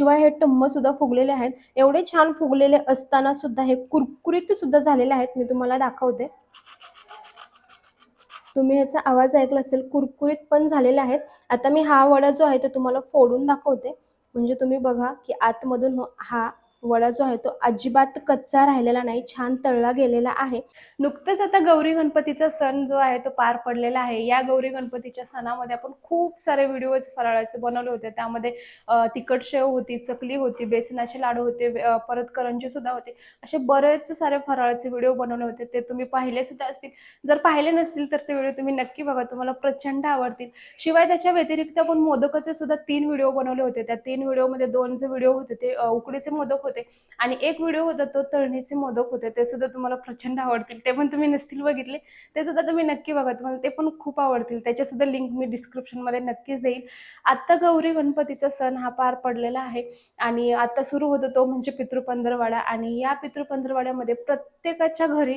शिवाय हे टम्म सुद्धा फुगलेले आहेत. एवढे छान फुगलेले असताना सुद्धा हे कुरकुरीत सुद्धा झालेले आहेत. मी तुम्हाला दाखवते. तुम्ही ह्याचा आवाज ऐकला असेल कुरकुरीत पण झालेला आहेत. आता मी हा वडा जो आहे तो तुम्हाला फोडून दाखवते. म्हणजे तुम्ही बघा की आतमधून हा वडा जो आहे तो अजिबात कच्चा राहिलेला नाही छान तळला गेलेला आहे. नुकतंच आता गौरी गणपतीचा सण जो आहे तो पार पडलेला आहे. या गौरी गणपतीच्या सणामध्ये आपण खूप सारे व्हिडिओज फराळाचे बनवले होते. त्यामध्ये तिखट शेव होती चकली होती बेसनाचे लाडू होते परत करंजी सुद्धा होते. असे बरेच सारे फराळाचे व्हिडिओ बनवले होते. ते तुम्ही पाहिले सुद्धा असतील. जर पाहिले नसतील तर ते व्हिडिओ तुम्ही नक्की बघा. तुम्हाला प्रचंड आवडतील. शिवाय त्याच्या व्यतिरिक्त आपण मोदकाचे सुद्धा तीन व्हिडिओ बनवले होते. त्या तीन व्हिडिओमध्ये दोन जे व्हिडिओ होते ते उकडीचे मोदक होते. आणि एक व्हिडिओ होता तो तळणीचे मोदक होते. ते सुद्धा तुम्हाला प्रचंड आवडतील. ते पण तुम्ही नसतील बघितले. ते सुद्धा तुम्ही नक्की बघा. तुम्हाला ते पण खूप आवडतील. त्याच्या सुद्धा लिंक मी डिस्क्रिप्शनमध्ये नक्कीच देईल. आत्ता गौरी गणपतीचा सण हा पार पडलेला आहे. आणि आता सुरू होतो तो म्हणजे पितृपंधरवाडा. आणि या पितृपंधरवाड्यामध्ये प्रत्येकाच्या घरी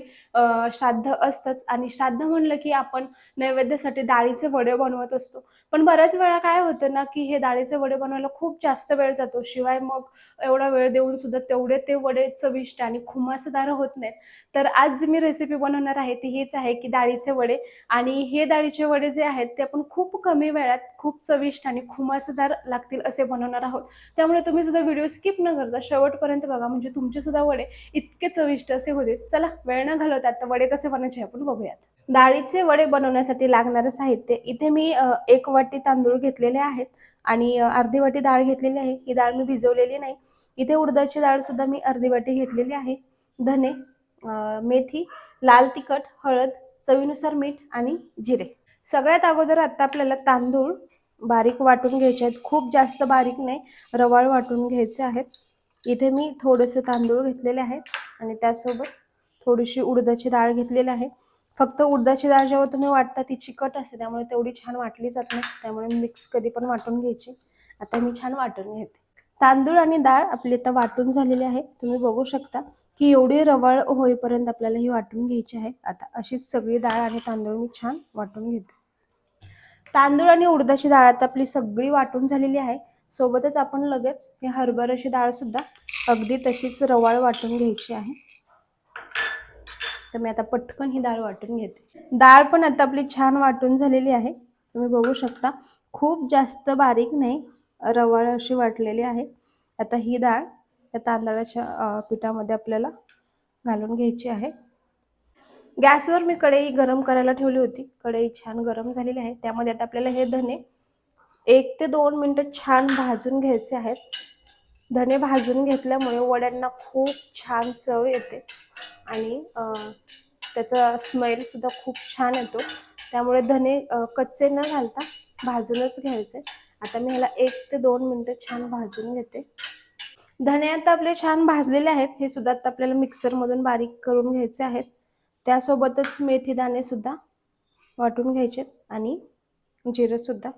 श्राद्ध असतंच. आणि श्राद्ध म्हणलं की आपण नैवेद्यासाठी डाळीचे वडे बनवत असतो. पण बऱ्याच वेळा काय होतं ना की हे डाळीचे वडे बनवायला खूप जास्त वेळ जातो. शिवाय मग एवढा वेळ देऊन सुद्धा तेवढे ते वडे चविष्ट आणि खुमासदार होत नाहीत. तर आज जी मी रेसिपी बनवणार आहे ती हीच आहे की डाळीचे वडे. आणि हे डाळीचे वडे जे आहेत ते आपण खूप कमी वेळात खूप चविष्ट आणि खुमासदार लागतील असे बनवणार आहोत. त्यामुळे तुम्ही सुद्धा व्हिडिओ स्किप न करता शेवटपर्यंत बघा म्हणजे तुमचे सुद्धा वडे इतके चविष्ट असे होते. चला वेळ न घालवता आता वडे कसे बनवायचे आपण बघूयात. डाळीचे वडे बनवण्यासाठी लागणारं साहित्य इथे मी एक वाटी तांदूळ घेतलेले आहेत. आणि अर्धी वाटी डाळ घेतलेली आहे. ही डाळ मी भिजवलेली नाही. इथे उडदाची डाळ सुद्धा मी अर्धी वाटी घेतलेली आहे. धने मेथी लाल तिखट हळद चवीनुसार मीठ आणि जिरे. सगळ्यात अगोदर आता आपल्याला तांदूळ बारीक वाटून घ्यायचे आहेत. खूप जास्त बारीक नाही रवाळ वाटून घ्यायचे आहेत. इथे मी थोडेसे तांदूळ घेतलेले आहेत आणि त्यासोबत थोडीशी उडदाची डाळ घेतलेली आहे. फक्त उडदाची डाळ जेव्हा तुम्ही वाटता ती चिकट असते त्यामुळे तेवढी छान वाटली जात नाही. त्यामुळे मिक्स कधी पण वाटून घ्यायची. आता मी छान वाटून घेते. तांदूळ आणि डाळ आपली आता वाटून झालेली आहे. तुम्ही बघू शकता की एवढी रवाळ होईपर्यंत आपल्याला ही वाटून घ्यायची आहे. आता अशीच सगळी डाळ आणि तांदूळ मी छान वाटून घेते. तांदूळ आणि उडदाची डाळ आता आपली सगळी वाटून झालेली आहे. सोबतच आपण लगेच हे हरभऱ्याची डाळ सुद्धा अगदी तशीच रवाळ वाटून घ्यायची आहे. तर मी आता पटकन ही डाळ वाटून घेते. डाळ पण आता आपली छान वाटून झालेली आहे. तुम्ही बघू शकता खूप जास्त बारीक नाही रवाळ अशी वाटलेली आहे. आता ही डाळ त्या तांदळाच्या पिठामध्ये आपल्याला घालून घ्यायची आहे. गॅसवर मी कढई गरम करायला ठेवली होती. कढई छान गरम झालेली आहे. त्यामध्ये आता आपल्याला हे धने एक ते दोन मिनटं छान भाजून घ्यायचे आहेत. धने भाजून घेतल्यामुळे वड्यांना खूप छान चव येते आणि त्याचा स्मेलसुद्धा खूप छान येतो. त्यामुळे धने कच्चे न घालता भाजूनच घ्यायचे. आता मी ह्याला एक ते दोन मिनटं छान भाजून घेते. धने आता आपले छान भाजलेले आहेत. हे सुद्धा आता आपल्याला मिक्सरमधून बारीक करून घ्यायचे आहेत. त्यासोबतच मेथी दाणे सुद्धा वाटून घ्यायचे आणि जिरं सुद्धा.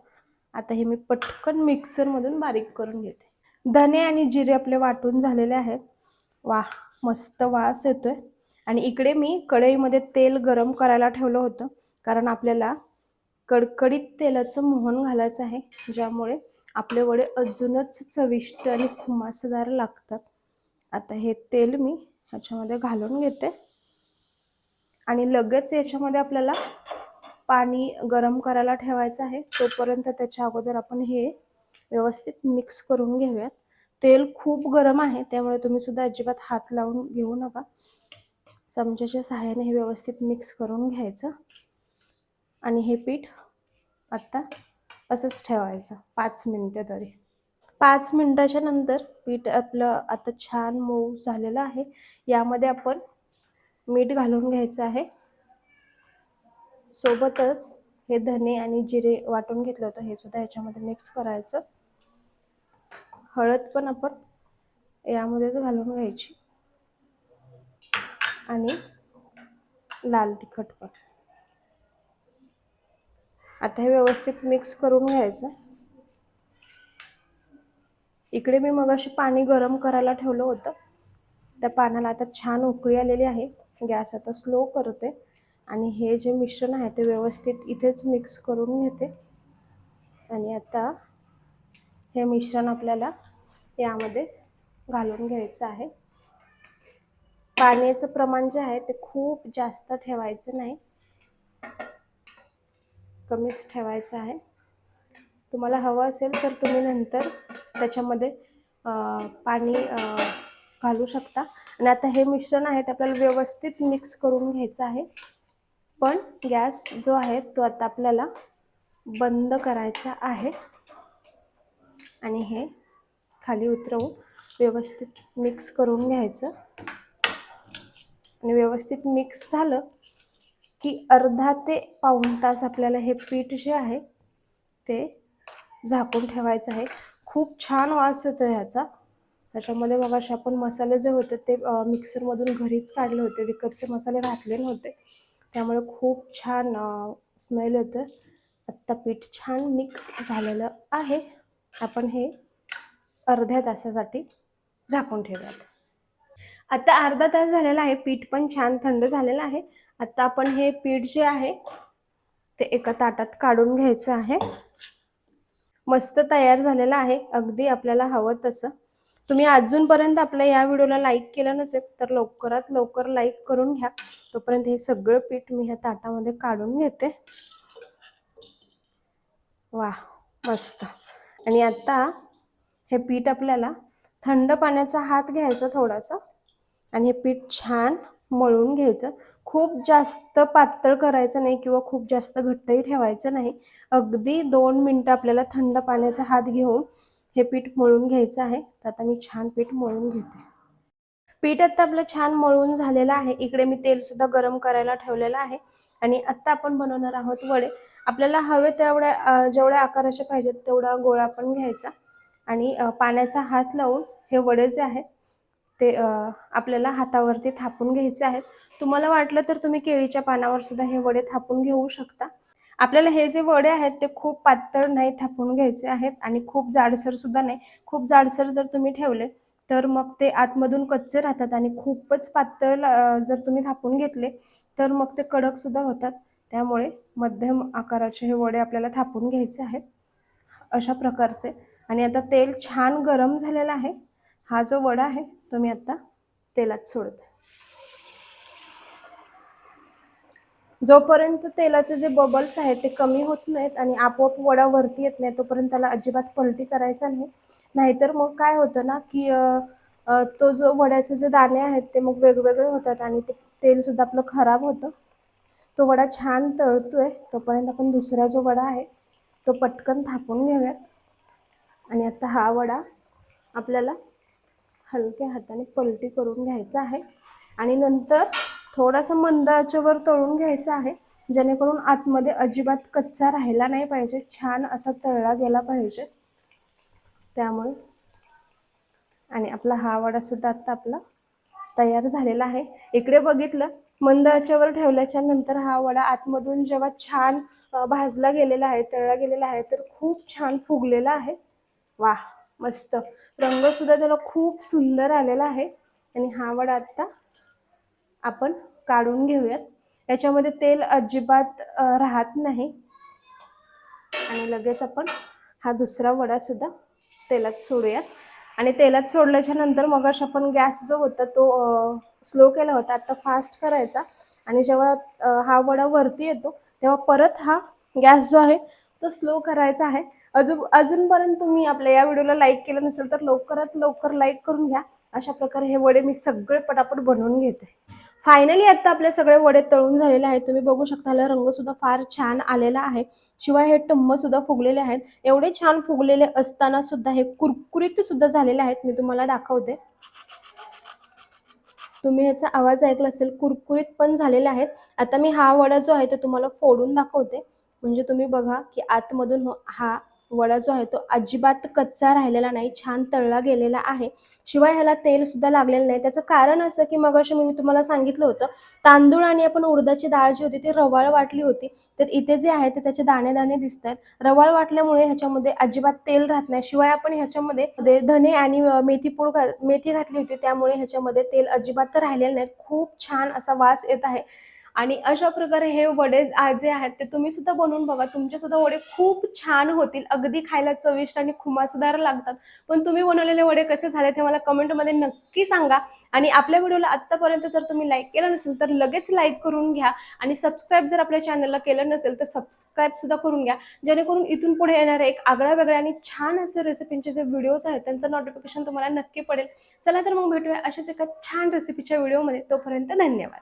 आता हे मी पटकन मिक्सरमधून बारीक करून घेते. धने आणि जिरे आपले वाटून झालेले आहेत. वा मस्त वास येतोय. आणि इकडे मी कढईमध्ये तेल गरम करायला ठेवलं होतं. कारण आपल्याला कडकडीत तेलाचं मोहन घालायचं आहे ज्यामुळे आपले वडे अजूनच चविष्ट आणि खुमासदार लागतात. आता हे तेल मी ह्याच्यामध्ये घालून घेते. आणि लगेच याच्यामध्ये आपल्याला पाणी गरम करायला ठेवायचं आहे. तोपर्यंत त्याच्या अगोदर आपण हे व्यवस्थित मिक्स करून घेऊयात. तेल खूप गरम आहे त्यामुळे तुम्ही सुद्धा अजिबात हात लावून घेऊ नका. चमच्याच्या सहाय्याने हे व्यवस्थित मिक्स करून घ्यायचं. आणि हे पीठ आत्ता असंच ठेवायचं पाच मिनटं तरी. पाच मिनटाच्या नंतर पीठ आपलं आता छान मऊ झालेलं आहे. यामध्ये आपण मीठ घालून घ्यायचं आहे. सोबतच हे धने आणि जिरे वाटून घेतलं होतं हे सुद्धा याच्यामध्ये मिक्स करायचं. हळद पण आपण यामध्येच घालून घ्यायची. आणि लाल तिखट पण. आता हे व्यवस्थित मिक्स करून घ्यायचं. इकडे मी मग अशी पाणी गरम करायला ठेवलं होतं. त्या पाण्याला आता छान उकळी आलेली आहे. गॅस आता स्लो करते आणि हे जे मिश्रण आहे ते व्यवस्थित इथेच मिक्स करून घेते. आणि आता हे मिश्रण आपल्याला यामध्ये घालून घ्यायचं आहे. पाण्याचं प्रमाण जे आहे ते खूप जास्त ठेवायचं नाही. कमीच ठेवायचं आहे. तुम्हाला हवं असेल तर तुम्ही नंतर त्याच्यामध्ये पाणी घालू शकता. आणि आता हे मिश्रण आहे ते आपल्याला व्यवस्थित मिक्स करून घ्यायचं आहे. पण गॅस जो आहे तो आता आपल्याला बंद करायचा आहे. आणि हे खाली उतरवून व्यवस्थित मिक्स करून घ्यायचं. आणि व्यवस्थित मिक्स झालं की अर्धा ते पाऊण तास आपल्याला हे पीठ जे आहे ते झाकून ठेवायचं आहे. खूप छान वास येतो ह्याचा. त्याच्यामध्ये मग असे आपण मसाले जे होते ते मिक्सरमधून घरीच काढले होते. विकतचे मसाले घातले नव्हते. त्यामुळे खूप छान स्मेल येतं आत्ता पीठ छान मिक्स झालेलं आहे. आपण हे अर्ध्या तासासाठी झाकून ठेवूयात. आता अर्धा तास झालेला आहे. पीठ पण छान थंड झालेलं आहे. आता आपण हे पीठ जे आहे ते एका ताटात काढून घ्यायचं आहे. मस्त तयार झालेलं आहे. अगदी आपल्याला हवं तसं. तुम्ही अजूनपर्यंत आपल्या या व्हिडिओला लाईक केलं नसेल तर लवकरात लवकर लाईक करून घ्या. तोपर्यंत हे सगळं पीठ मी ह्या ताटामध्ये काढून घेते. वा मस्त. आणि आता हे पीठ आपल्याला थंड पाण्याचा हात घ्यायचा थोडासा. आणि हे पीठ छान मळून घ्यायचं. खूप जास्त पातळ करायचं नाही किंवा खूप जास्त घट्टही ठेवायचं नाही. अगदी दोन मिनटं आपल्याला थंड पाण्याचा हात घेऊन हे पीठ मळून घ्यायचं आहे. तर आता मी छान पीठ मळून घेते. पीठ आता आपलं छान मळून झालेलं आहे. इकडे मी तेल सुद्धा गरम करायला ठेवलेलं आहे. आणि आता आपण बनवणार आहोत वडे. आपल्याला हवे तेवढ्या जेवढ्या आकाराचे पाहिजेत तेवढा गोळा पण घ्यायचा. आणि पाण्याचा हात लावून हे वडे जे आहेत ते आपल्याला हातावरती थापून घ्यायचे आहेत. तुम्हाला वाटलं तर तुम्ही केळीच्या पानावर सुद्धा हे वडे थापून घेऊ शकता. आपल्याला हे जे वडे आहेत ते खूप पातळ नाही थापून घ्यायचे आहेत आणि खूप जाडसर सुद्धा नाही. खूप जाडसर जर तुम्ही ठेवले तर मग ते आतमधून कच्चे राहतात आणि खूपच पातळ जर तुम्ही थापून घेतले तर मग ते कडक सुद्धा होतात. त्यामुळे मध्यम आकाराचे हे वडे आपल्याला थापून घ्यायचे आहेत. अशा प्रकारचे. आणि आता तेल छान गरम झालेला आहे. हा जो वडा आहे तो मी आता तेलात सोडते. जोपर्यंत तेलाचे जे बबल्स आहेत ते कमी होत नाहीत आणि आपोआप वडा वरती येत नाही तोपर्यंत त्याला अजिबात पलटी करायचा नाही. नाहीतर मग काय होतं ना की तो जो वड्याचे जे दाणे आहेत ते मग वेगवेगळे होतात आणि ते तेल सुद्धा आपलं खराब होतं. तो वडा छान तळतोय तोपर्यंत आपण दुसरा जो वडा आहे तो पटकन थापून घेऊयात. आणि आता हा वडा आपल्याला हलक्या हाताने पलटी करून घ्यायचा आहे. आणि नंतर थोडासा मंद आचेवर तळून घ्यायचा आहे. जेणेकरून आतमध्ये अजिबात कच्चा राहिला नाही पाहिजे. छान असा तळला गेला पाहिजे. त्यामुळे आणि आपला हा वडा सुद्धा आता आपला तयार झालेला आहे. इकडे बघितलं मंद आचेवर ठेवल्याच्या नंतर हा वडा आतमधून जेव्हा छान भाजला गेलेला आहे तळला गेलेला आहे तर खूप छान फुगलेला आहे. वा मस्त. रंग सुद्धा त्याला खूप सुंदर आलेला आहे. आणि हा वडा आत्ता आपण काढून घेऊयात. याच्यामध्ये तेल अजिबात राहत नाही. आणि लगेच आपण हा दुसरा वडा सुद्धा तेलात सोडूयात. आणि तेलात सोडल्याच्या नंतर मग आपण गॅस जो होता तो स्लो केला होता. आता फास्ट करायचा. आणि जेव्हा हा वडा वरती येतो तेव्हा परत हा गॅस जो आहे तो स्लो करायचा आहे. अजून अजूनपर्यंत तुम्ही आपल्या या व्हिडिओला लाईक केलं नसेल तर लवकरात लवकर लाईक करून घ्या. अशा प्रकारे हे वडे मी सगळे पटापट बनवून घेते. फायनली आता आपले सगळे वडे तळून झालेले आहेत. तुम्ही बघू शकता रंगसुद्धा फार छान आलेला आहे. शिवाय हे टम्मसुद्धा फुगलेले आहेत. एवढे छान फुगलेले असताना सुद्धा हे कुरकुरीत सुद्धा झालेले आहेत. मी तुम्हाला दाखवते. तुम्ही ह्याचा आवाज ऐकला असेल कुरकुरीत पण झालेले आहेत. आता मी हा वडा जो आहे तो तुम्हाला फोडून दाखवते. म्हणजे तुम्ही बघा की आतमधून हा वडा जो आहे तो अजिबात कच्चा राहिलेला नाही छान तळला गेलेला आहे. शिवाय ह्याला तेल सुद्धा लागलेलं नाही. त्याचं कारण असं की मग मी तुम्हाला सांगितलं होतं तांदूळ आणि आपण उडदाची डाळ जी होती ती रवाळ वाटली होती. तर इथे जे आहे ते त्याचे दाणे दाणे दिसत आहेत रवाळ वाटल्यामुळे ह्याच्यामध्ये अजिबात तेल राहत नाही. शिवाय आपण ह्याच्यामध्ये धने आणि मेथी पूड मेथी घातली होती. त्यामुळे ह्याच्यामध्ये तेल अजिबात राहिलेलं नाही. खूप छान असा वास येत आहे. आणि अशा प्रकारे हे वडे जे आहेत ते तुम्ही सुद्धा बनवून बघा. तुमचे सुद्धा वडे खूप छान होतील. अगदी खायला चविष्ट आणि खुमासदार लागतात. पण तुम्ही बनवलेले वडे कसे झाले ते मला कमेंटमध्ये नक्की सांगा. आणि आपल्या व्हिडिओला आत्तापर्यंत जर तुम्ही लाईक केलं नसेल तर लगेच लाईक करून घ्या. आणि सबस्क्राईब जर आपल्या चॅनलला केलं नसेल तर सबस्क्राईब सुद्धा करून घ्या. जेणेकरून इथून पुढे येणारे एक आगळ्या वेगळ्या आणि छान असे रेसिपींचे जे व्हिडिओज आहेत त्यांचं नोटिफिकेशन तुम्हाला नक्की पडेल. चला तर मग भेटूया अशाच एका छान रेसिपीच्या व्हिडिओमध्ये तोपर्यंत धन्यवाद.